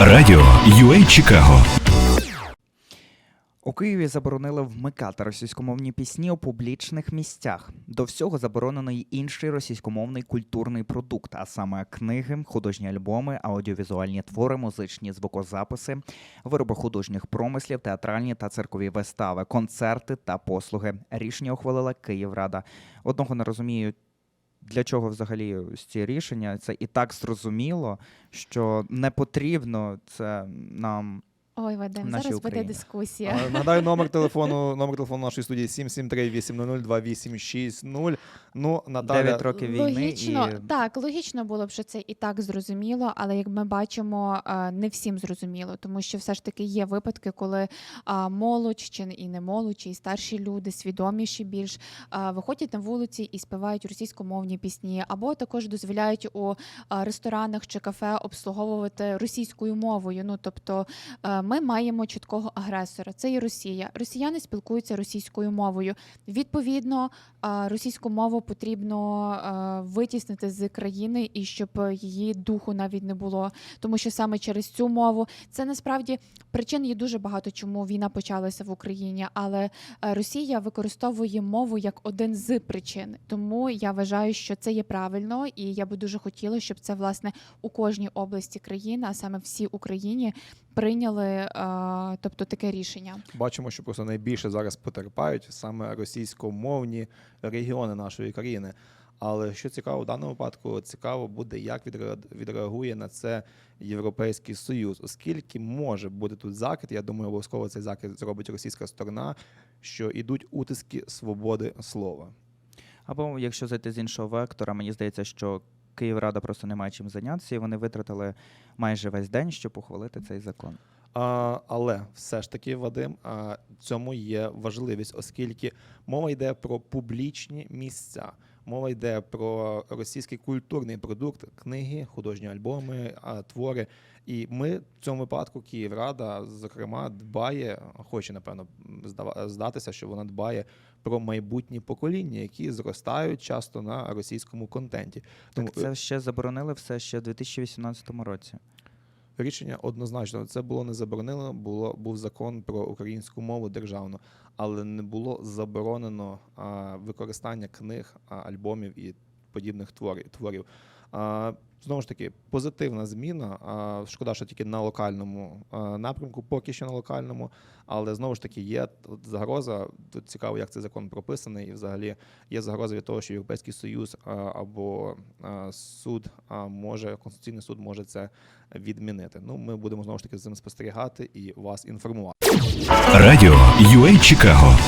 Радіо UA Чикаго. У Києві заборонили вмикати російськомовні пісні у публічних місцях. До всього заборонено й інший російськомовний культурний продукт, а саме книги, художні альбоми, аудіовізуальні твори, музичні звукозаписи, вироби художніх промислів, театральні та циркові вистави, концерти та послуги. Рішення ухвалила Київрада. Одного не розумію. Для чого взагалі ці рішення? Це і так зрозуміло, що не потрібно це нам Ой, Вадим, Нашій зараз буде дискусія. А, Нагадаю, номер телефону, номер телефону нашої студії 773-800-2860. Ну, Наталя, 9 років війни Логічно, і так, логічно було б, що це і так зрозуміло, але як ми бачимо, е, не всім зрозуміло, тому що все ж таки є випадки, коли а, молодь чи і не молодь, чи і старші люди, свідоміші більш а, виходять на вулиці і співають російськомовні пісні, або також дозволяють у а, ресторанах чи кафе обслуговувати російською мовою. Ну тобто е, ми маємо чіткого агресора. Це і Росія. Росіяни спілкуються російською мовою. Відповідно, російську мову потрібно витіснити з країни і щоб її духу навіть не було. Тому що саме через цю мову це насправді причин є дуже багато, чому війна почалася в Україні, але е, Росія використовує мову як один з причин. Тому я вважаю, що це є правильно, і я би дуже хотіла, щоб це власне у кожній області країни, а саме всій Україні, прийняли е, тобто таке рішення. бачимо, що просто найбільше зараз потерпають саме російськомовні регіони нашої країни. Але що цікаво в даному випадку, цікаво буде, як відреагує на це Європейський Союз, оскільки може бути тут закид. Я думаю, обов'язково цей закид зробить російська сторона, що йдуть утиски свободи слова. Або якщо зайти з іншого вектора, мені здається, що Київрада просто не має чим зайнятися, і вони витратили майже весь день, щоб ухвалити цей закон. А, але все ж таки, Вадим, а, цьому є важливість, оскільки мова йде про публічні місця. Мова йде про російський культурний продукт, книги, художні альбоми, твори. І ми в цьому випадку Київрада, зокрема, дбає, хоче напевно здатися, що вона дбає про майбутні покоління, які зростають часто на російському контенті. Тому Так це ще заборонили все ще в 2018 році. Рішення однозначно це було не заборонено. Було був закон про українську мову державну, але не було заборонено а, використання книг, а, альбомів і подібних творів. Знову ж таки, позитивна зміна. Шкода, що тільки на локальному напрямку, поки що на локальному, але знову ж таки є загроза. Тут цікаво, як цей закон прописаний, і взагалі є загроза від того, що Європейський Союз або суд може Конституційний суд може це відмінити. Ну, ми будемо знову ж таки з цим спостерігати і вас інформувати. Радіо UA Чикаго.